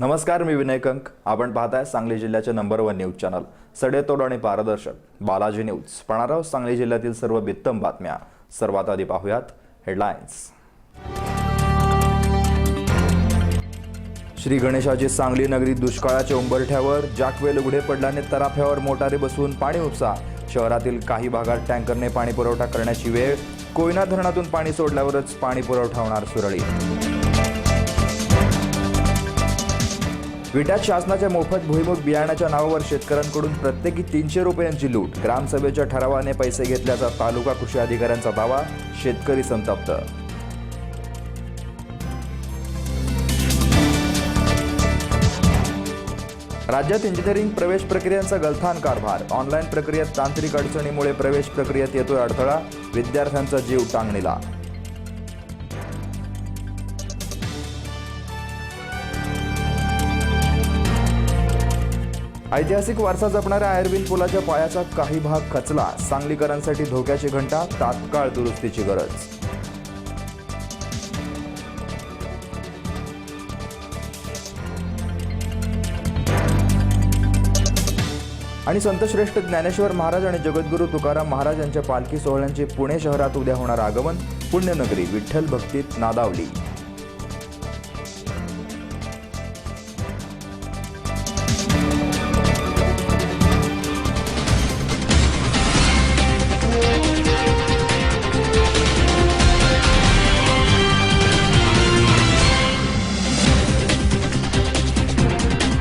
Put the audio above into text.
नमस्कार मी विनय कंक. आपण पाहताय सांगली जिल्ह्याचे नंबर वन न्यूज चॅनल सडेतोड आणि पारदर्शक. बालाजी न्यूज पाहणार आहोत सांगली जिल्ह्यातील सर्व बित्तम बातम्या. सर्वात आधी पाहूयात हेडलाईन्स श्री गणेशाची सांगली नगरी दुष्काळाच्या उंबरठ्यावर जाकवेल उघडे पडल्याने तराफ्यावर मोटारी बसवून पाणी उपसा. शहरातील काही भागात टँकरने पाणी पुरवठा करण्याची वेळ. कोयना धरणातून पाणी सोडल्यावरच पाणी पुरवठा होणार सुरळीत. विटात शासनाच्या मोफत भुईमुग बियाण्याच्या नावावर शेतकऱ्यांकडून प्रत्येकी तीनशे रुपयांची लूट. ग्रामसभेच्या ठरावाने पैसे घेतल्याचा तालुका कृषी अधिकाऱ्यांचा दावा शेतकरी संतप्त. राज्यात इंजिनिअरिंग प्रवेश प्रक्रियांचा गलथान कारभार. ऑनलाईन प्रक्रियेत तांत्रिक अडचणीमुळे प्रवेश प्रक्रियेत येतोय अडथळा. विद्यार्थ्यांचा जीव टांगणीला. ऐतिहासिक वारसा जपणाऱ्या आयर्विन पुलाच्या पायाचा काही भाग खचला. सांगलीकरांसाठी धोक्याची घंटा तात्काळ दुरुस्तीची गरज. आणि संतश्रेष्ठ ज्ञानेश्वर महाराज आणि जगद्गुरू तुकाराम महाराज यांच्या पालखी सोहळ्यांचे पुणे शहरात उद्या होणार आगमन. पुण्यनगरी विठ्ठल भक्तीत नादावली.